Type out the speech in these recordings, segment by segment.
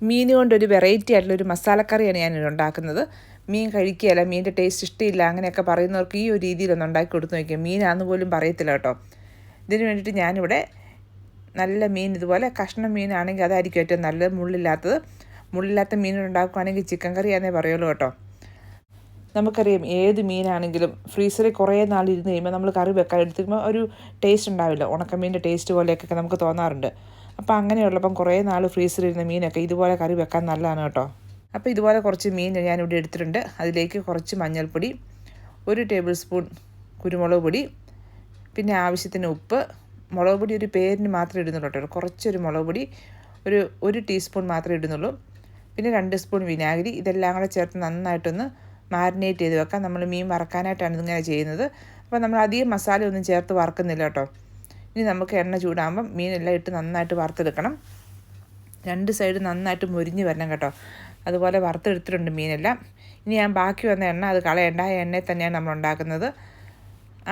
മീൻ കൊണ്ടൊരു വെറൈറ്റി ആയിട്ടുള്ള ഒരു മസാലക്കറിയാണ് ഞാൻ ഉണ്ടാക്കുന്നത്. മീൻ കഴിക്കുകയല്ല മീനിന്റെ ടേസ്റ്റ് ഇഷ്ടമില്ല അങ്ങനെയൊക്കെ പറയുന്നവർക്ക് ഈ ഒരു രീതിയിലൊന്ന് ഉണ്ടാക്കി കൊടുത്ത് നോക്കിയാൽ മീനാന്ന് പോലും പറയത്തില്ല കേട്ടോ. ഇതിന് വേണ്ടിയിട്ട് ഞാനിവിടെ നല്ല മീൻ ഇതുപോലെ കഷ്ണം മീനാണെങ്കിൽ അതായിരിക്കും ഏറ്റവും നല്ലത്. മുള്ളില്ലാത്തത്. മുള്ളില്ലാത്ത മീൻ ഉണ്ടാക്കുകയാണെങ്കിൽ ചിക്കൻ കറിയാന്നേ പറയുള്ളൂ കേട്ടോ. നമുക്കറിയാം ഏത് മീനാണെങ്കിലും ഫ്രീസറിൽ കുറേ നാൾ ഇരുന്ന് കഴിയുമ്പോൾ നമ്മൾ കറി വെക്കാൻ എടുത്തുമ്പോൾ ഒരു ടേസ്റ്റ് ഉണ്ടാവില്ല. ഉണക്കമീന്റെ ടേസ്റ്റ് പോലെയൊക്കെ നമുക്ക് തോന്നാറുണ്ട്. അപ്പോൾ അങ്ങനെയുള്ളപ്പം കുറേ നാൾ ഫ്രീസറിൽ മീനൊക്കെ ഇതുപോലെ കറി വെക്കാൻ നല്ലതാണ് കേട്ടോ. അപ്പോൾ ഇതുപോലെ കുറച്ച് മീൻ ഞാനിവിടെ എടുത്തിട്ടുണ്ട്. അതിലേക്ക് കുറച്ച് മഞ്ഞൾപ്പൊടി ഒരു ടേബിൾ സ്പൂൺ കുരുമുളക് പൊടി പിന്നെ ആവശ്യത്തിന് ഉപ്പ്. മുളക് പൊടി ഒരു പേരിന് മാത്രമേ ഇടുന്നുള്ളൂ കേട്ടോ. കുറച്ചൊരു മുളക് പൊടി ഒരു ഒരു ടീസ്പൂൺ മാത്രമേ ഇടുന്നുള്ളൂ. പിന്നെ രണ്ട് സ്പൂൺ വിനാഗിരി. ഇതെല്ലാം കൂടെ ചേർത്ത് നന്നായിട്ടൊന്ന് മാരിനേറ്റ് ചെയ്ത് വെക്കാം. നമ്മൾ മീൻ വറക്കാനായിട്ടാണ് ഇതിങ്ങനെ ചെയ്യുന്നത്. അപ്പോൾ നമ്മൾ അധികം മസാല ഒന്നും ചേർത്ത് വറക്കുന്നില്ല കേട്ടോ. ഇനി നമുക്ക് എണ്ണ ചൂടാകുമ്പം മീനെല്ലാം ഇട്ട് നന്നായിട്ട് വറുത്തെടുക്കണം. രണ്ട് സൈഡ് നന്നായിട്ട് മുരിഞ്ഞ് വരണം കേട്ടോ. അതുപോലെ വറുത്തെടുത്തിട്ടുണ്ട് മീനെല്ലാം. ഇനി ഞാൻ ബാക്കി വന്ന എണ്ണ അത് കളയണ്ട. ആ എണ്ണയിൽ തന്നെയാണ് നമ്മൾ ഉണ്ടാക്കുന്നത്.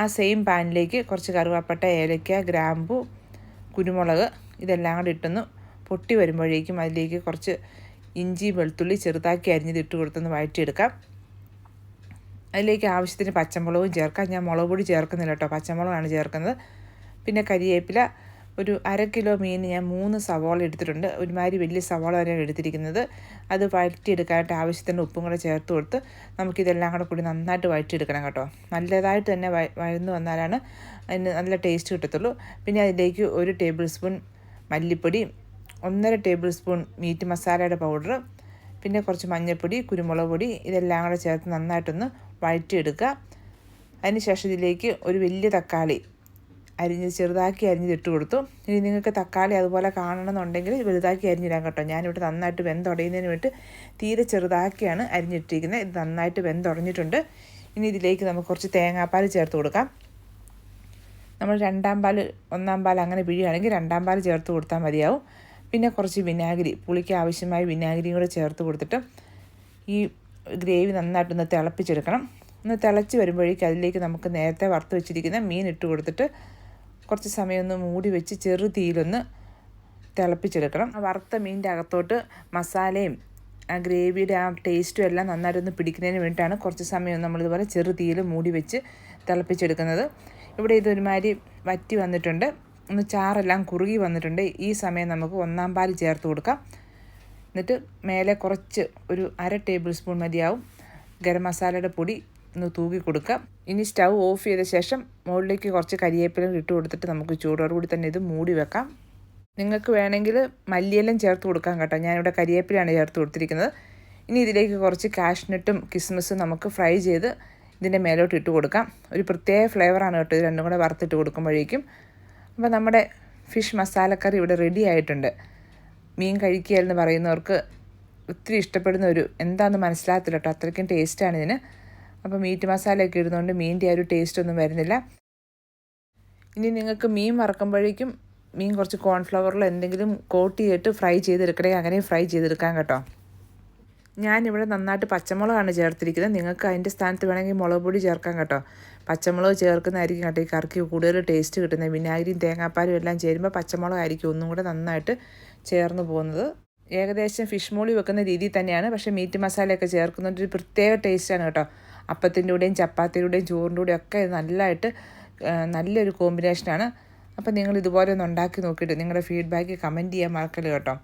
ആ സെയിം പാനിലേക്ക് കുറച്ച് കറുവാപ്പട്ട ഏലക്ക ഗ്രാമ്പു കുരുമുളക് ഇതെല്ലാം കൂടി ഇട്ടൊന്ന് പൊട്ടി വരുമ്പോഴേക്കും അതിലേക്ക് കുറച്ച് ഇഞ്ചി വെളുത്തുള്ളി ചെറുതാക്കി അരിഞ്ഞത് ഇട്ട് കൊടുത്തൊന്ന് വഴറ്റിയെടുക്കാം. അതിലേക്ക് ആവശ്യത്തിന് പച്ചമുളകും ചേർക്കാം. ഞാൻ മുളക് പൊടി ചേർക്കുന്നില്ല കേട്ടോ. പച്ചമുളകാണ് ചേർക്കുന്നത്. പിന്നെ കരിയേപ്പില ഒരു അര കിലോ മീൻ ഞാൻ മൂന്ന് സവാള എടുത്തിട്ടുണ്ട്. ഒരുമാതിരി വലിയ സവാള തന്നെയാണ് എടുത്തിരിക്കുന്നത്. അത് വഴറ്റിയെടുക്കാനായിട്ട് ആവശ്യത്തിന് ഉപ്പും കൂടെ ചേർത്ത് കൊടുത്ത് നമുക്കിതെല്ലാം കൂടെ കൂടി നന്നായിട്ട് വഴറ്റിയെടുക്കണം കേട്ടോ. നല്ലതായിട്ട് തന്നെ വഴന്ന് വന്നാലാണ് അതിന് നല്ല ടേസ്റ്റ് കിട്ടത്തുള്ളൂ. പിന്നെ അതിലേക്ക് ഒരു ടേബിൾ സ്പൂൺ മല്ലിപ്പൊടി ഒന്നര ടേബിൾ സ്പൂൺ മീറ്റ് മസാലയുടെ പൗഡർ പിന്നെ കുറച്ച് മഞ്ഞൾപ്പൊടി കുരുമുളക് പൊടി ഇതെല്ലാം കൂടെ ചേർത്ത് നന്നായിട്ടൊന്ന് വഴറ്റിയെടുക്കുക. അതിന് ശേഷം ഇതിലേക്ക് ഒരു വലിയ തക്കാളി അരിഞ്ഞ് ചെറുതാക്കി അരിഞ്ഞിട്ട് കൊടുത്തു. ഇനി നിങ്ങൾക്ക് തക്കാളി അതുപോലെ കാണണമെന്നുണ്ടെങ്കിൽ വലുതാക്കി അരിഞ്ഞിടാൻ കേട്ടോ. ഞാനിവിടെ നന്നായിട്ട് വെന്തുടയുന്നതിന് വേണ്ടി തീരെ ചെറുതാക്കിയാണ് അരിഞ്ഞിട്ടിരിക്കുന്നത്. ഇത് നന്നായിട്ട് വെന്തുടഞ്ഞിട്ടുണ്ട്. ഇനി ഇതിലേക്ക് നമുക്ക് കുറച്ച് തേങ്ങാപ്പാൽ ചേർത്ത് കൊടുക്കാം. നമ്മൾ രണ്ടാം പാൽ ഒന്നാം പാൽ അങ്ങനെ പിഴിയുകയാണെങ്കിൽ രണ്ടാം പാൽ ചേർത്ത് കൊടുത്താൽ മതിയാവും. പിന്നെ കുറച്ച് വിനാഗിരി പുളിക്ക് ആവശ്യമായ വിനാഗിരിയും കൂടെ ചേർത്ത് കൊടുത്തിട്ട് ഈ ഗ്രേവി നന്നായിട്ടൊന്ന് തിളപ്പിച്ചെടുക്കണം. ഒന്ന് തിളച്ച് വരുമ്പോഴേക്കും അതിലേക്ക് നമുക്ക് നേരത്തെ വറുത്ത് വെച്ചിരിക്കുന്ന മീൻ ഇട്ട് കൊടുത്തിട്ട് കുറച്ച് സമയം ഒന്ന് മൂടി വെച്ച് ചെറു തീയിലൊന്ന് തിളപ്പിച്ചെടുക്കണം. വറുത്ത മീനിന്റെ അകത്തോട്ട് മസാലയും ആ ഗ്രേവിയുടെ ആ ടേസ്റ്റും എല്ലാം നന്നായിട്ടൊന്ന് പിടിക്കുന്നതിന് വേണ്ടിയിട്ടാണ് കുറച്ച് സമയം നമ്മളിതുപോലെ ചെറു തീയിൽ മൂടി വെച്ച് തിളപ്പിച്ചെടുക്കുന്നത്. ഇവിടെ ഇതൊരുമാതിരി വറ്റി വന്നിട്ടുണ്ട്. ഒന്ന് ചാറെല്ലാം കുറുകി വന്നിട്ടുണ്ട്. ഈ സമയം നമുക്ക് ഒന്നാം പാൽ ചേർത്ത് കൊടുക്കാം. എന്നിട്ട് മേലെ കുറച്ച് ഒരു അര ടേബിൾ സ്പൂൺ മതിയാവും. ഗരം മസാലയുടെ പൊടി ഒന്ന് തൂക്കി കൊടുക്കാം. ഇനി സ്റ്റൗ ഓഫ് ചെയ്ത ശേഷം മുകളിലേക്ക് കുറച്ച് കരിയേപ്പിലും ഇട്ട് കൊടുത്തിട്ട് നമുക്ക് ചൂടോടുകൂടി തന്നെ ഇത് മൂടി വെക്കാം. നിങ്ങൾക്ക് വേണമെങ്കിൽ മല്ലിയെല്ലാം ചേർത്ത് കൊടുക്കാം കേട്ടോ. ഞാനിവിടെ കരിയേപ്പിലാണ് ചേർത്ത് കൊടുത്തിരിക്കുന്നത്. ഇനി ഇതിലേക്ക് കുറച്ച് കാഷ്നട്ടും കിസ്മിസും നമുക്ക് ഫ്രൈ ചെയ്ത് ഇതിന്റെ മേലോട്ട് ഇട്ട് കൊടുക്കാം. ഒരു പ്രത്യേക ഫ്ലേവറാണ് കേട്ടോ. ഇത് രണ്ടും കൂടെ വറുത്തിട്ട് കൊടുക്കുമ്പോഴേക്കും. അപ്പോൾ നമ്മുടെ ഫിഷ് മസാലക്കറി ഇവിടെ റെഡി ആയിട്ടുണ്ട്. മീൻ കഴിക്കുക എന്ന് പറയുന്നവർക്ക് ഒത്തിരി ഇഷ്ടപ്പെടുന്ന ഒരു എന്താണെന്ന് മനസ്സിലാകത്തില്ല കേട്ടോ. അത്രയ്ക്കും ടേസ്റ്റാണ് ഇതിന്. അപ്പോൾ മീറ്റ് മസാലയൊക്കെ ഇടുന്നതുകൊണ്ട് മീനിന്റെ ആ ഒരു ടേസ്റ്റ് ഒന്നും വരുന്നില്ല. ഇനി നിങ്ങൾക്ക് മീൻ വറക്കുമ്പോഴേക്കും മീൻ കുറച്ച് കോൺഫ്ലവറിൽ എന്തെങ്കിലും കോട്ട് ചെയ്തിട്ട് ഫ്രൈ ചെയ്തെടുക്കണേ അങ്ങനെ ഫ്രൈ ചെയ്തെടുക്കാം കേട്ടോ. ഞാനിവിടെ നന്നായിട്ട് പച്ചമുളകാണ് ചേർത്തിരിക്കുന്നത്. നിങ്ങൾക്ക് അതിന്റെ സ്ഥാനത്ത് വേണമെങ്കിൽ മുളക് പൊടി ചേർക്കാം കേട്ടോ. പച്ചമുളക് ചേർക്കുന്നതായിരിക്കും കേട്ടോ ഈ കറിക്ക് കൂടുതൽ ടേസ്റ്റ് കിട്ടുന്നത്. വിനാഗിരിയും തേങ്ങാപ്പാലും എല്ലാം ചേരുമ്പോൾ പച്ചമുളകായിരിക്കും ഒന്നും കൂടെ നന്നായിട്ട് ചേർന്ന് പോകുന്നത്. ഏകദേശം ഫിഷ് മോളി വെക്കുന്ന രീതിയിൽ തന്നെയാണ്. പക്ഷേ മീറ്റ് മസാലയൊക്കെ ചേർക്കുന്നതിന്റെ ഒരു പ്രത്യേക ടേസ്റ്റാണ് കേട്ടോ. അപ്പത്തിന്റെ കൂടെയും ചപ്പാത്തിയുടെയും ചോറിന്റെ കൂടെയും ഒക്കെ നല്ലതായിട്ട് നല്ലൊരു കോമ്പിനേഷനാണ് അപ്പം നിങ്ങൾ ഇതുപോലെ ഒന്ന് ഉണ്ടാക്കി നോക്കിയിട്ട് നിങ്ങളുടെ ഫീഡ്ബാക്ക് കമന്റ് ചെയ്യാൻ മറക്കൽ കേട്ടോ.